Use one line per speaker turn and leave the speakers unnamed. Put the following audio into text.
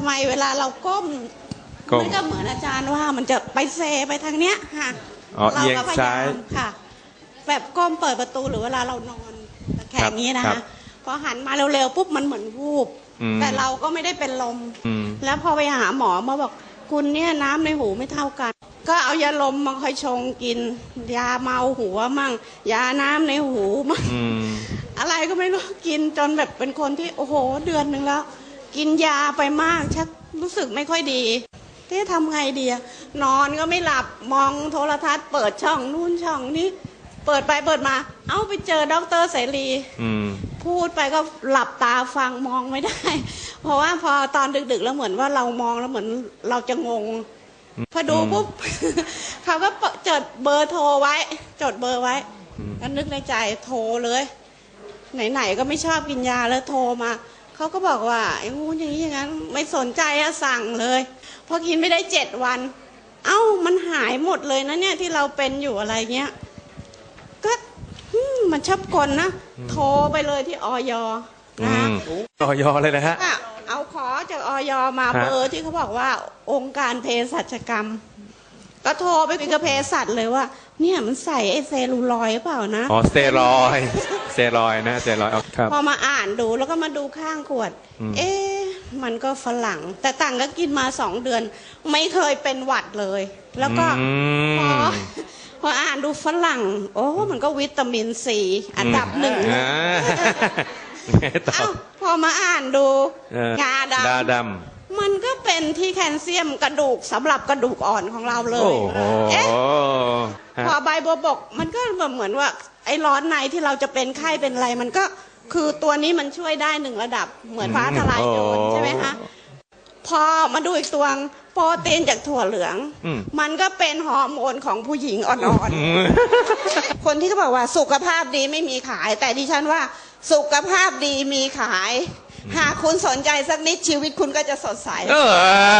ทำไมเวลาเราก้ม
ก้ม
มันก็เหมือนอาจารย์ว่ามันจะไปเซไปทางเนี้ยค่ะ
อ๋อ
เรา
เอียง
ก็พยา
ซ้าย
ยามค่ะ แบบก้มเปิดประตูหรือเวลาเรานอนตะแคงนี้นะ
ครั
คะ
บ
พอหันมาเร็วๆปุ๊บมันเหมือนวูบ
อืม
แต่เราก็ไม่ได้เป็นลม
อืม
แล้วพอไปหาหมอมาบอกคุณเนี่ยน้ำในหูไม่เท่ากัน ก็เอายาลมมาคอยชงกิน ยาเมาหัวมั่ง ยาน้ำในหูมั่ง
อืม
อะไรก็ไม่รู้กินจนแบบเป็นคนที่โอ้โหเดือนหนึ่งแล้ว กินยาไปมากชักรู้สึกไม่ค่อยดีที่ทำไงดีอะนอนก็ไม่หลับมองโทรทัศน์ เปิดช่องนู่นช่องนี้ เปิดไปเปิดมา เอ้าไปเจอด็อกเตอร์เสรี
อืม
พูดไปก็หลับตาฟังมองไม่ได้ เพราะว่าพอตอนดึกๆ แล้วเหมือนว่าเรามองแล้วเหมือนเราจะงง พอดูปุ๊บ เขาก็จดเบอร์โทรไว้ จดเบอร์ไว้
อืม
ก็นึกในใจโทรเลย ไหนๆก็ไม่ชอบกินยาแล้วโทรมา เขาก็บอกว่าไอ้งูนอย่างนี้อย่างนั้นไม่สนใจอะสั่งเลยพอกินไม่ได้เจ็ดวัน เอ้ามันหายหมดเลยนะเนี่ยที่เราเป็นอยู่อะไรเงี้ยก็อืมมันชอบกลนะโทรไปเลยที่ออย
อื
นะ
มต่อยอเลยนะฮะ
อะเอาขอจากออยมา
ฮะ
เบอร์ที่เขาบอกว่าองค์การเภสัชกรรม ก็โทรไปคุยกับเภสัชเลยว่า เนี่ยมันใส่ไอเซลลูลอยด์หรือเปล่านะ
อ๋อสเตียรอยด์สเตียรอยด์นะสเตียรอยด์เอาครับ
พอมาอ่านดูแล้วก็มาดูข้างขวด
อืม
เอ๊ะมันก็ฝรั่ง แต่ต่างก็กินมาสองเดือน ไม่เคยเป็นหวัดเลย แล้วก็
อื
พอ
ม
พออ่านดูฝรั่ง โอ้ มันก็วิตามินซีอันดับหนึ่ง
อ่าไงต่อ
เอ้าพอมาอ่านดู
เอองา
ด
ดาดำ
มันก็ เป็นที่แคลเซียมกระดูกสำหรับกระดูกอ่อนของเราเลำ
โอ้
ย
โห
เอ๊ะ
ฮะ
พอใบบัวบกมันก็แบบเหมือนว่า ไอ้ร้อนในที่เราจะเป็นไข้เป็นอะไร มันก็คือตัวนี้มันช่วยได้หนึ่งระดับเหมือนฟ้าทลายโจรใช่ไหมคะพอมาดูอีกตัวงโปรตีนจากถั่วเหลือง
อืม
มันก็เป็นฮอร์โมนของผู้หญิงอ่อน
อืม
ๆ คนที่เขาบอกว่าสุขภาพดีไม่มีขาย แต่ดิฉันว่าสุขภาพดีมีขาย หากคุณสนใจสักนิดชีวิตคุณก็จะสดใส
เออ